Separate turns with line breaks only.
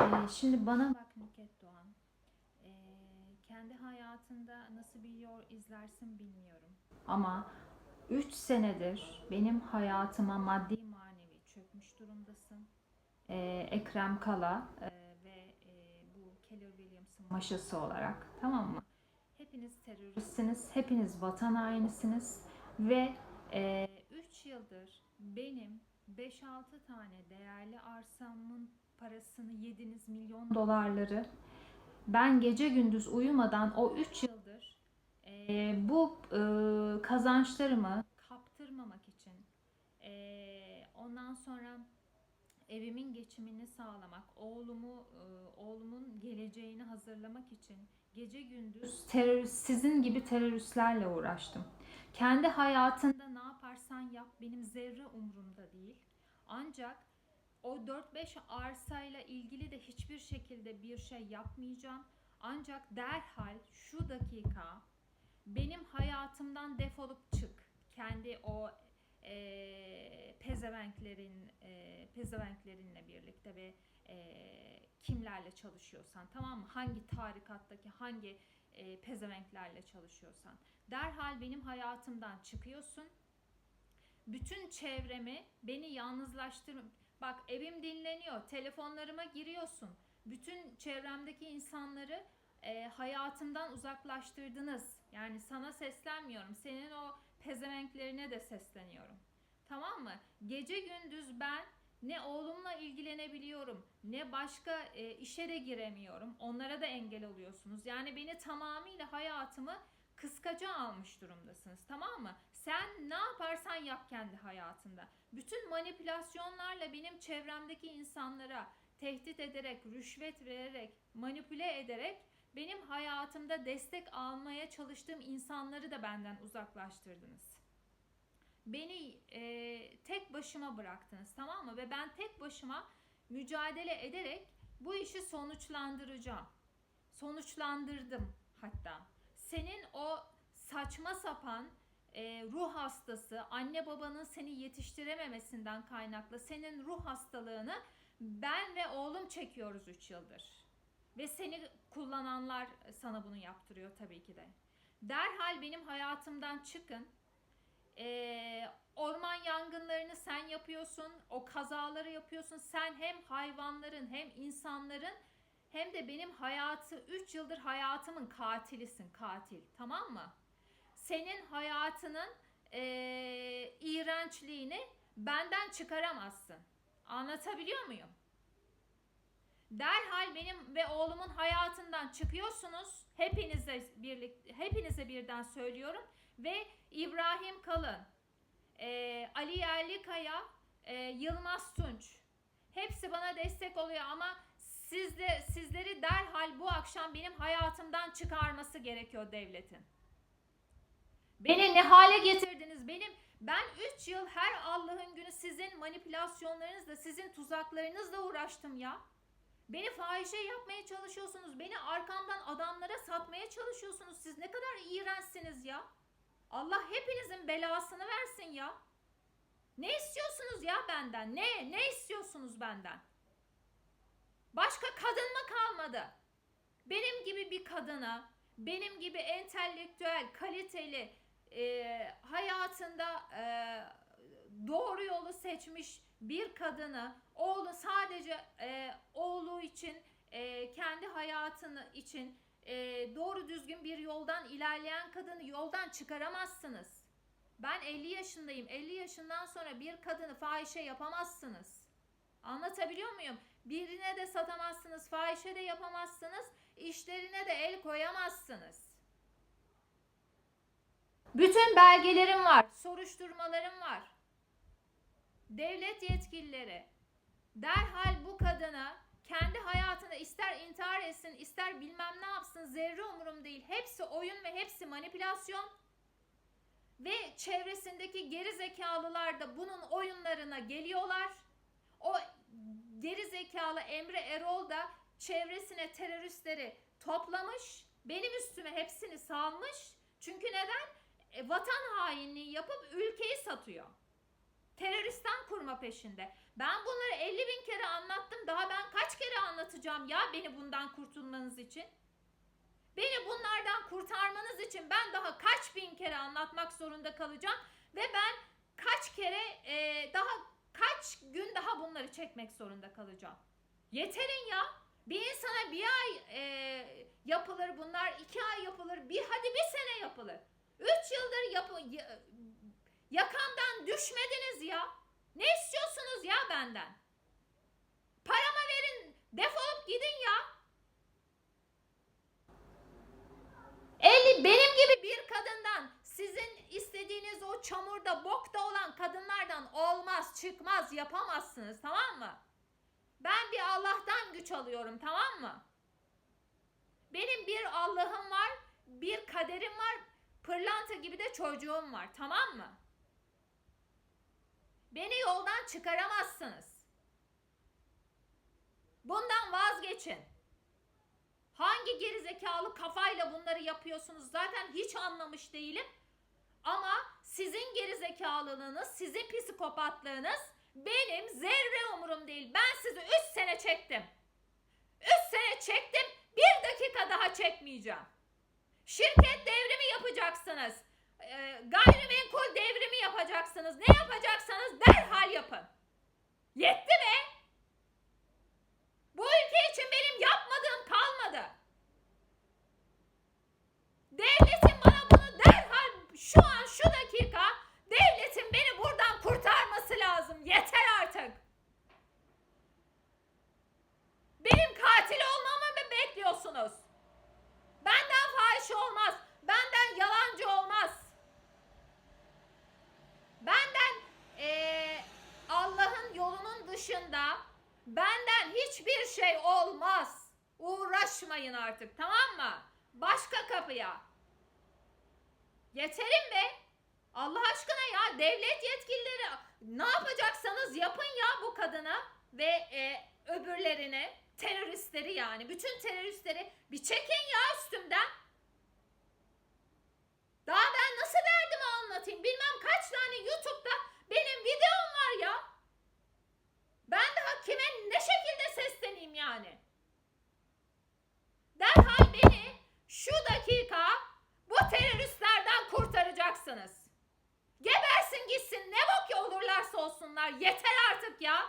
Ee, şimdi bana bak Nüket Doğan. Ee, kendi hayatında nasıl bir yol izlersin bilmiyorum. Ama 3 senedir benim hayatıma maddi manevi çökmüş durumdasın. Ee, Ekrem Kala e, ve e, bu Keller Williams'ın maşası olarak tamam mı? Hepiniz teröristsiniz, hepiniz vatan hainisiniz ve 3 yıldır benim 5-6 tane değerli arsamın parasını yediniz milyon dolarları. Ben gece gündüz uyumadan o 3 yıldır e, bu e, kazançlarımı kaptırmamak için e, ondan sonra evimin geçimini sağlamak, oğlumu e, oğlumun geleceğini hazırlamak için gece gündüz terörist sizin gibi teröristlerle uğraştım. Kendi hayatında ne yaparsan yap benim zerre umurumda değil. Ancak o 4-5 arsayla ilgili de hiçbir şekilde bir şey yapmayacağım. Ancak derhal şu dakika benim hayatımdan defolup çık. Kendi o e, pezevenklerin e, pezevenklerinle birlikte ve e, kimlerle çalışıyorsan tamam mı? Hangi tarikattaki hangi e, pezevenklerle çalışıyorsan derhal benim hayatımdan çıkıyorsun. Bütün çevremi beni yalnızlaştır. Bak evim dinleniyor. Telefonlarıma giriyorsun. Bütün çevremdeki insanları e, hayatımdan uzaklaştırdınız. Yani sana seslenmiyorum. Senin o pezevenklerine de sesleniyorum. Tamam mı? Gece gündüz ben ne oğlumla ilgilenebiliyorum, ne başka e, işe de giremiyorum. Onlara da engel oluyorsunuz. Yani beni tamamıyla hayatımı kıskaca almış durumdasınız. Tamam mı? Sen ne yaparsan yap kendi hayatında. Bütün manipülasyonlarla benim çevremdeki insanlara tehdit ederek, rüşvet vererek, manipüle ederek benim hayatımda destek almaya çalıştığım insanları da benden uzaklaştırdınız. Beni e, tek başıma bıraktınız tamam mı? Ve ben tek başıma mücadele ederek bu işi sonuçlandıracağım. Sonuçlandırdım hatta. Senin o saçma sapan e, ruh hastası, anne babanın seni yetiştirememesinden kaynaklı senin ruh hastalığını ben ve oğlum çekiyoruz 3 yıldır. Ve seni kullananlar sana bunu yaptırıyor tabii ki de. Derhal benim hayatımdan çıkın. Ee, orman yangınlarını sen yapıyorsun, o kazaları yapıyorsun. Sen hem hayvanların hem insanların hem de benim hayatı 3 yıldır hayatımın katilisin, katil. Tamam mı? Senin hayatının ee, iğrençliğini benden çıkaramazsın. Anlatabiliyor muyum? Derhal benim ve oğlumun hayatından çıkıyorsunuz. Hepinize birlikte hepinize birden söylüyorum ve İbrahim Kalın, e, Ali Yerlikaya, e, Yılmaz Tunç hepsi bana destek oluyor ama sizde sizleri derhal bu akşam benim hayatımdan çıkarması gerekiyor devletin. Beni ne hale getirdiniz? Benim ben 3 yıl her Allah'ın günü sizin manipülasyonlarınızla, sizin tuzaklarınızla uğraştım ya. Beni fahişe yapmaya çalışıyorsunuz. Beni arkamdan adamlara satmaya çalışıyorsunuz. Siz ne kadar iğrençsiniz ya. Allah hepinizin belasını versin ya. Ne istiyorsunuz ya benden? Ne? Ne istiyorsunuz benden? Başka kadın mı kalmadı? Benim gibi bir kadına, benim gibi entelektüel, kaliteli, e, hayatında e, doğru yolu seçmiş bir kadını oğlu sadece e, oğlu için e, kendi hayatını için e, doğru düzgün bir yoldan ilerleyen kadını yoldan çıkaramazsınız. Ben 50 yaşındayım. 50 yaşından sonra bir kadını fahişe yapamazsınız. Anlatabiliyor muyum? Birine de satamazsınız, fahişe de yapamazsınız, işlerine de el koyamazsınız. Bütün belgelerim var, soruşturmalarım var. Devlet yetkilileri derhal bu kadına kendi hayatında ister intihar etsin, ister bilmem ne yapsın zerre umurum değil. Hepsi oyun ve hepsi manipülasyon. Ve çevresindeki geri zekalılar da bunun oyunlarına geliyorlar. O geri zekalı Emre Erol da çevresine teröristleri toplamış. Benim üstüme hepsini salmış. Çünkü neden? E, vatan hainliği yapıp ülkeyi satıyor. Teröristten kurma peşinde. Ben bunları 50 bin kere anlattım. Daha ben kaç kere anlatacağım ya beni bundan kurtulmanız için? Beni bunlardan kurtarmanız için ben daha kaç bin kere anlatmak zorunda kalacağım. Ve ben kaç kere e, daha kaç gün daha bunları çekmek zorunda kalacağım. Yeterin ya. Bir insana bir ay e, yapılır bunlar, iki ay yapılır, bir hadi bir sene yapılır. Üç yıldır yapı, ya- yakamdan düşmediniz ya. Ne istiyorsunuz ya benden? Paramı verin, defolup gidin ya. 50 benim gibi bir kadından sizin istediğiniz o çamurda bokta olan kadınlardan olmaz çıkmaz yapamazsınız tamam mı? Ben bir Allah'tan güç alıyorum tamam mı? Benim bir Allah'ım var, bir kaderim var, pırlanta gibi de çocuğum var tamam mı? Beni yoldan çıkaramazsınız. Bundan vazgeçin. Hangi gerizekalı kafayla bunları yapıyorsunuz zaten hiç anlamış değilim. Ama sizin gerizekalılığınız, sizin psikopatlığınız benim zerre umurum değil. Ben sizi 3 sene çektim. 3 sene çektim. Bir dakika daha çekmeyeceğim. Şirket devrimi yapacaksınız. Ee, gayrimenkul devrimi yapacaksınız. Ne yapacaksanız derhal yapın. Yetti be. Bu ülke için benim yapmadığım kalmadı. Devletin bana bunu derhal şu an şu dakika devletin beni buradan kurtarması lazım. Yeter artık. Benim katil olmamı mı bekliyorsunuz? Benden fahiş olmaz. Benden yalancı olmaz. Benden eee, Allah'ın yolunun dışında benden hiçbir şey olmaz. Uğraşmayın artık tamam mı? Başka kapıya. Yeterim be. Allah aşkına ya devlet yetkilileri ne yapacaksanız yapın ya bu kadına ve e, öbürlerini teröristleri yani bütün teröristleri bir çekin ya üstümden. Daha ben nasıl derdimi anlatayım bilmem kaç tane YouTube'da benim videom var ya. Ben daha kime ne şekilde sesleneyim yani? Derhal beni şu dakika bu teröristlerden kurtaracaksınız. Gebersin gitsin ne bok olurlarsa olsunlar yeter artık ya.